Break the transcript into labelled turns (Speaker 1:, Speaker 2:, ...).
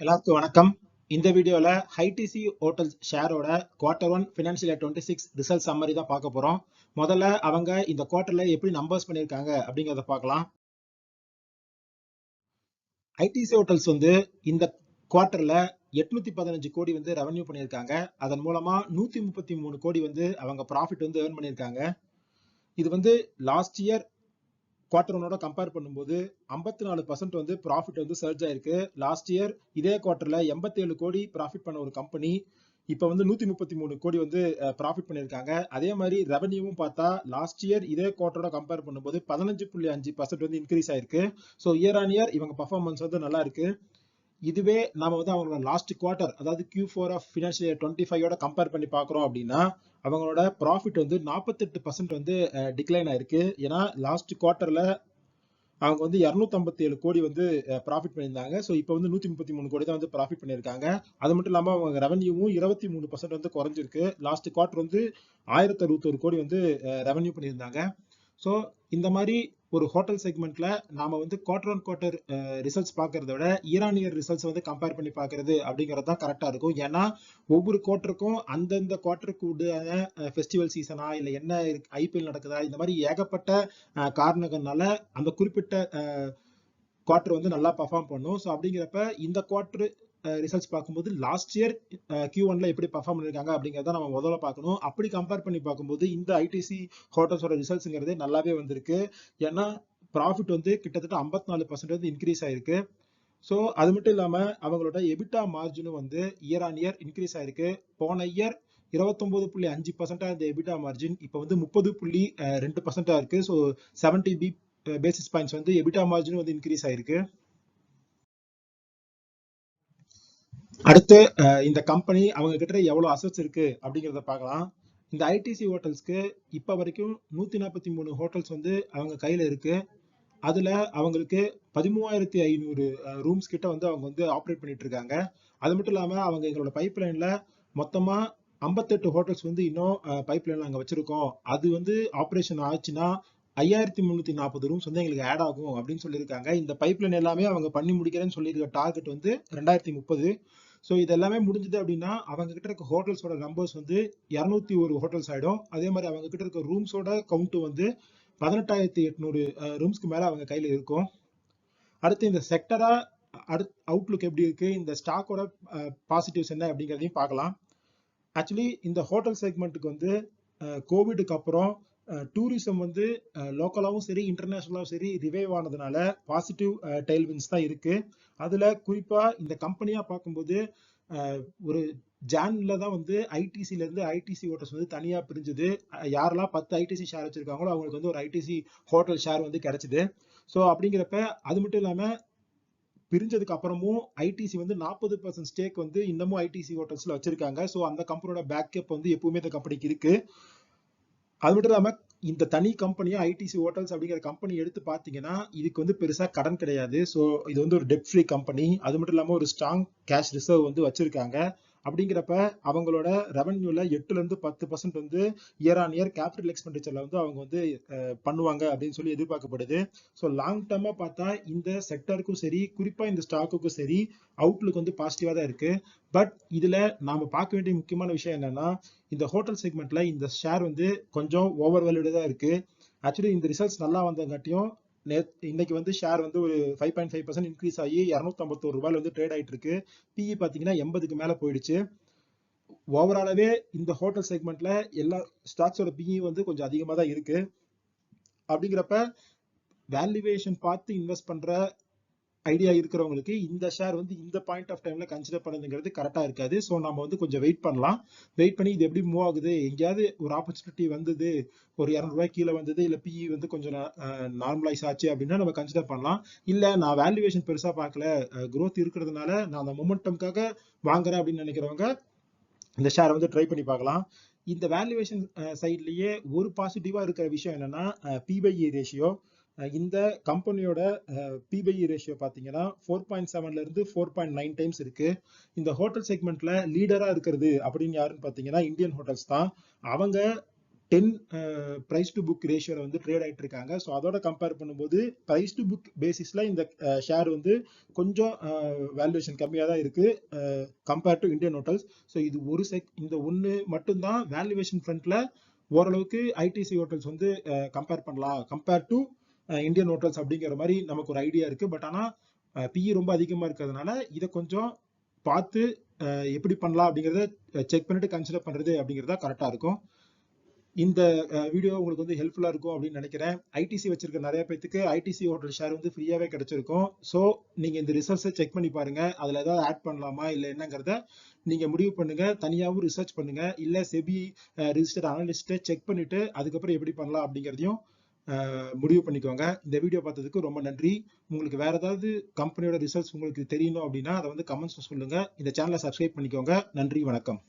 Speaker 1: எல்லாத்துக்கும் வணக்கம். இந்த வீடியோல ITC hotels ஷேரோட quarter one financial year twenty six result summary தான் பார்க்க போறோம். முதல்ல அவங்க இந்த குவார்டர்ல எப்படி நம்பர்ஸ் பண்ணியிருக்காங்க அப்படிங்கிறத பார்க்கலாம். ஐடிசி ஹோட்டல்ஸ் வந்து இந்த குவார்டர்ல எட்நூத்தி பதினஞ்சு கோடி வந்து ரெவன்யூ பண்ணியிருக்காங்க. அதன் மூலமா நூத்தி முப்பத்தி மூணு கோடி வந்து அவங்க ப்ராஃபிட் வந்து ஏர்ன் பண்ணியிருக்காங்க. இது வந்து லாஸ்ட் இயர் குவார்டர் ஒன்னோட கம்பேர் பண்ணும்போது ஐம்பத்தி நாலு பர்சன்ட் வந்து ப்ராஃபிட் வந்து சர்ச் ஆயிருக்கு. லாஸ்ட் இயர் இதே குவார்டர்ல எண்பத்தேழு கோடி ப்ராஃபிட் பண்ண ஒரு கம்பெனி இப்போ வந்து நூத்தி முப்பத்தி மூணு கோடி வந்து ப்ராஃபிட் பண்ணியிருக்காங்க. அதே மாதிரி ரெவன்யூவும் பார்த்தா லாஸ்ட் இயர் இதே குவார்டரோட கம்பேர் பண்ணும்போது பதினஞ்சு புள்ளி அஞ்சு பர்சன்ட் வந்து இன்க்ரீஸ் ஆயிருக்கு. ஸோ இயர் ஆன் இயர் இவங்க பர்ஃபார்மன்ஸ் வந்து நல்லா இருக்கு. இதுவே நம்ம வந்து அவங்களோட லாஸ்ட் குவார்டர் அதாவது Q four of financial year twenty ஃபைவோட compare பண்ணி பார்க்குறோம் அப்படின்னா அவங்களோட ப்ராஃபிட் வந்து நாற்பத்தெட்டு பர்சன்ட் வந்து டிக்ளைன் ஆயிருக்கு. ஏன்னா லாஸ்ட் குவார்ட்டரில் அவங்க வந்து இரநூத்தம்பத்தி ஏழு கோடி வந்து ப்ராஃபிட் பண்ணியிருந்தாங்க. ஸோ இப்போ வந்து நூற்றி முப்பத்தி மூணு கோடி தான் வந்து ப்ராஃபிட் பண்ணியிருக்காங்க. அது மட்டும் இல்லாமல் அவங்க ரெவன்யூவும் இருபத்தி மூணு பர்சன்ட் வந்து குறைஞ்சிருக்கு. லாஸ்ட் குவார்டர் வந்து ஆயிரத்தி அறுபத்தொரு கோடி வந்து ரெவன்யூ பண்ணியிருந்தாங்க. ஸோ இந்த மாதிரி ஒரு ஹோட்டல் செக்மெண்ட்ல நாம வந்து குவார்டர் ஆன் குவார்டர் ரிசல்ட்ஸ் பார்க்கறத விட ஈரான் இயர் ரிசல்ட்ஸ் வந்து கம்பேர் பண்ணி பார்க்கறது அப்படிங்கிறது தான் கரெக்டாக இருக்கும். ஏன்னா ஒவ்வொரு குவார்டருக்கும் அந்தந்த குவார்டருக்கு உண்டான ஃபெஸ்டிவல் சீசனா இல்லை என்ன ஐபிஎல் நடக்குதா இந்த மாதிரி ஏகப்பட்ட காரணங்கள்னால அந்த குறிப்பிட்ட குவார்டர் வந்து நல்லா பர்ஃபார்ம் பண்ணும். ஸோ அப்படிங்கிறப்ப இந்த குவார்டர் ரிசல்ட்ஸ் பார்க்கும்போது லாஸ்ட் இயர் கியூ ஒன்ல எப்படி பர்ஃபார்ம் பண்ணிருக்காங்க அப்படிங்கிறத நம்ம முதல்ல பார்க்கணும். அப்படி கம்பேர் பண்ணி பார்க்கும்போது இந்த ஐடிசி ஹோட்டல்ஸோட ரிசல்ட்ஸ்ங்கிறது நல்லாவே வந்திருக்கு. ஏன்னா ப்ராஃபிட் வந்து கிட்டத்தட்ட ஐம்பத்தி நாலு பர்சன்ட் வந்து இன்க்ரீஸ் ஆயிருக்கு. ஸோ அது மட்டும் இல்லாமல் அவங்களோட எபிட்டா மார்ஜினும் வந்து இயர் ஆன் இயர் இன்க்ரீஸ் ஆயிருக்கு. போன இயர் இருபத்தொன்பது புள்ளி அஞ்சு பர்சன்டா இந்த எபிட்டா மார்ஜின் இப்போ வந்து முப்பது புள்ளி ரெண்டு பர்சன்டா இருக்கு. So seventy B basis points வந்து எபிட்டா மார்ஜினும் வந்து இன்க்ரீஸ் ஆயிருக்கு. அடுத்து இந்த கம்பெனி அவங்க கிட்ட எவ்வளவு அசட்ஸ் இருக்கு அப்படிங்கிறத பார்க்கலாம். இந்த ஐடிசி ஹோட்டல்ஸ்க்கு இப்ப வரைக்கும் நூத்தி நாற்பத்தி மூணு ஹோட்டல்ஸ் வந்து அவங்க கையில இருக்கு. அதுல அவங்களுக்கு பதிமூவாயிரத்தி ஐநூறு ரூம்ஸ் கிட்ட வந்து அவங்க வந்து ஆப்ரேட் பண்ணிட்டு இருக்காங்க. அது மட்டும் இல்லாம அவங்க எங்களோட பைப் லைன்ல மொத்தமா ஐம்பத்தெட்டு ஹோட்டல்ஸ் வந்து இன்னும் பைப் லைன்ல அங்கே வச்சிருக்கோம். அது வந்து ஆப்ரேஷன் ஆச்சுன்னா ஐயாயிரத்தி முந்நூத்தி நாற்பது ரூம்ஸ் வந்து எங்களுக்கு ஆட் ஆகும் அப்படின்னு சொல்லியிருக்காங்க. இந்த பைப் லைன் எல்லாமே அவங்க பண்ணி முடிக்கிறேன்னு சொல்லியிருக்க டார்கெட் வந்து ரெண்டாயிரத்தி முப்பது. ஸோ இது எல்லாமே முடிஞ்சது அப்படின்னா அவங்க கிட்ட இருக்க ஹோட்டல்ஸோட நம்பர்ஸ் வந்து இரநூத்தி ஒரு ஹோட்டல்ஸ் ஆகிடும் அதே மாதிரி அவங்க கிட்ட இருக்க ரூம்ஸோட கவுண்ட் வந்து பதினெட்டாயிரத்தி எட்நூறு ரூம்ஸ்க்கு மேல அவங்க கையில இருக்கும். அடுத்து இந்த செக்டரா அடுத் அவுட்லுக் எப்படி இருக்கு? இந்த ஸ்டாக்கோட பாசிட்டிவ்ஸ் என்ன அப்படிங்கிறதையும் பார்க்கலாம். ஆக்சுவலி இந்த ஹோட்டல் செக்மெண்ட்டுக்கு வந்து கோவிடுக்கு அப்புறம் டூரிசம் வந்து லோக்கலாகவும் சரி இன்டர்நேஷ்னலாகவும் சரி ரிவைவ் ஆனதுனால பாசிட்டிவ் டெய்ல்வின்ஸ் தான் இருக்கு. அதுல குறிப்பா இந்த கம்பெனியா பார்க்கும்போது ஒரு ஜான்ல தான் வந்து ஐடிசில இருந்து ஐடிசி ஹோட்டல்ஸ் வந்து தனியா பிரிஞ்சுது. யாரெல்லாம் பத்து ஐடிசி ஷேர் வச்சிருக்காங்களோ அவங்களுக்கு வந்து ஒரு ஐடிசி ஹோட்டல் ஷேர் வந்து கிடைச்சது. ஸோ அப்படிங்கிறப்ப அது மட்டும் இல்லாம பிரிஞ்சதுக்கு அப்புறமும் ஐடிசி வந்து நாற்பது பர்சன்ட் ஸ்டேக் வந்து இன்னமும் ஐடிசி ஹோட்டல்ஸ்ல வச்சிருக்காங்க. ஸோ அந்த கம்பெனியோட பேக்கப் வந்து எப்பவுமே இந்த கம்பெனிக்கு இருக்கு. அது மட்டும் இல்லாம இந்த தனி கம்பெனியாக ஐடிசி ஹோட்டல்ஸ் அப்படிங்கிற கம்பெனி எடுத்து பாத்தீங்கன்னா இதுக்கு வந்து பெருசா கடன் கிடையாது. ஸோ இது வந்து ஒரு டெப் ஃப்ரீ கம்பெனி அது மட்டும் இல்லாம ஒரு ஸ்ட்ராங் கேஷ் ரிசர்வ் வந்து வச்சிருக்காங்க. அப்படிங்கிறப்ப அவங்களோட ரெவன்யூல எட்டுல இருந்து பத்து பர்சன்ட் வந்து இயர் ஆன் இயர் கேபிட்டல் எக்ஸ்பெண்டிச்சர்ல வந்து அவங்க வந்து பண்ணுவாங்க அப்படின்னு சொல்லி எதிர்பார்க்கப்படுது. ஸோ லாங் டேர்மா பார்த்தா இந்த செக்டருக்கும் சரி குறிப்பா இந்த ஸ்டாக்குக்கும் சரி அவுட்லுக் வந்து பாசிட்டிவா தான் இருக்கு. பட் இதுல நாம பார்க்க வேண்டிய முக்கியமான விஷயம் என்னன்னா இந்த ஹோட்டல் செக்மெண்ட்ல இந்த ஷேர் வந்து கொஞ்சம் ஓவர் வேல்யூடு தான் இருக்கு. ஆக்சுவலி இந்த ரிசல்ட்ஸ் நல்லா வந்தங்காட்டியும் இன்னைக்கு வந்து ஷேர் வந்து ஒரு five point five percent increase ஆகி இரநூத்தம்பத்தோரு ரூபாயில் வந்து ட்ரேட் ஆகிட்டு இருக்கு. பிஇ பார்த்தீங்கன்னா எண்பதுக்கு மேலே போயிடுச்சு. ஓவராலாகவே இந்த ஹோட்டல் செக்மெண்ட்ல எல்லா ஸ்டாக்ஸோட பிஇ வந்து கொஞ்சம் அதிகமாக தான் இருக்கு. அப்படிங்கிறப்ப வேல்யூவேஷன் பார்த்து இன்வெஸ்ட் பண்ணுற ஐடியா இருக்கிறவங்களுக்கு இந்த ஷேர் வந்து இந்த பாயிண்ட் ஆஃப் டைம்ல கன்சிடர் பண்ணதுங்கிறது கரெக்டா இருக்காது. ஸோ நம்ம வந்து கொஞ்சம் வெயிட் பண்ணலாம். வெயிட் பண்ணி இது எப்படி மூவ் ஆகுது? எங்கேயாவது ஒரு ஆப்பர்ச்சுனிட்டி வந்தது ஒரு இரநூறுவா கீழே வந்தது இல்லை பிஇ வந்து கொஞ்சம் நார்மலைஸ் ஆச்சு அப்படின்னா நம்ம கன்சிடர் பண்ணலாம். இல்லை நான் வேல்யூவேஷன் பெருசாக பார்க்கல க்ரோத் இருக்கிறதுனால நான் அந்த மொமெண்டம்காக வாங்குறேன் அப்படின்னு நினைக்கிறவங்க இந்த ஷேரை வந்து ட்ரை பண்ணி பார்க்கலாம். இந்த வேல்யூவேஷன் சைட்லயே ஒரு பாசிட்டிவா இருக்கிற விஷயம் என்னன்னா பிபைஇ ரேஷியோ இந்த கம்பெனியோட பிபிஐ ரேஷியோ பார்த்தீங்கன்னா ஃபோர் பாயிண்ட் செவன்ல இருந்து ஃபோர் பாயிண்ட் நைன் டைம்ஸ் இருக்கு. இந்த ஹோட்டல் செக்மெண்ட்ல லீடரா இருக்கிறது அப்படின்னு யாருன்னு பார்த்தீங்கன்னா இந்தியன் ஹோட்டல்ஸ் தான். அவங்க டென் ப்ரைஸ் டு புக் ரேஷியோவில் வந்து ட்ரேட் ஆகிட்டு இருக்காங்க. ஸோ அதோட கம்பேர் பண்ணும்போது ப்ரைஸ் டு புக் பேசிஸில் இந்த ஷேர் வந்து கொஞ்சம் வேல்யூவேஷன் கம்மியாக தான் இருக்குது compare to Indian hotels so இது ஒரு செக் இந்த ஒன்று மட்டும்தான் வேல்யூவேஷன் ஃப்ரண்ட்டில் ஓரளவுக்கு ஐடிசி ஹோட்டல்ஸ் வந்து கம்பேர் பண்ணலாம். கம்பேர் டு இந்தியன் ஹோட்டல்ஸ் அப்படிங்கிற மாதிரி நமக்கு ஒரு ஐடியா இருக்கு. பட் ஆனால் பிஇ ரொம்ப அதிகமாக இருக்கிறதுனால இதை கொஞ்சம் பார்த்து எப்படி பண்ணலாம் அப்படிங்கிறத செக் பண்ணிட்டு கன்சிடர் பண்ணுறது அப்படிங்கிறதா கரெக்டாக இருக்கும். இந்த வீடியோ உங்களுக்கு வந்து ஹெல்ப்ஃபுல்லாக இருக்கும் அப்படின்னு நினைக்கிறேன். ஐடிசி வச்சிருக்க நிறைய பேத்துக்கு ஐடிசி ஹோட்டல் ஷேர் வந்து ஃப்ரீயாகவே கிடைச்சிருக்கும். ஸோ நீங்கள் இந்த ரிசர்ச்சை செக் பண்ணி பாருங்கள் அதில் ஏதாவது ஆட் பண்ணலாமா இல்லை என்னங்கிறத நீங்கள் முடிவு பண்ணுங்கள் தனியாகவும் ரிசர்ச் பண்ணுங்கள் இல்லை செபி ரிஜிஸ்டர்ட் அனலிஸ்ட்டை செக் பண்ணிவிட்டு அதுக்கப்புறம் எப்படி பண்ணலாம் அப்படிங்கிறதையும் முடிவு பண்ணிக்கோங்க. இந்த வீடியோ பார்த்ததுக்கு ரொம்ப நன்றி. உங்களுக்கு வேற ஏதாவது கம்பெனியோட ரிசல்ட்ஸ் உங்களுக்கு தெரியணும் அப்படின்னா அதை வந்து கமெண்ட்ஸ் சொல்லுங்க. இந்த சேனலை சப்ஸ்கிரைப் பண்ணிக்கோங்க. நன்றி வணக்கம்.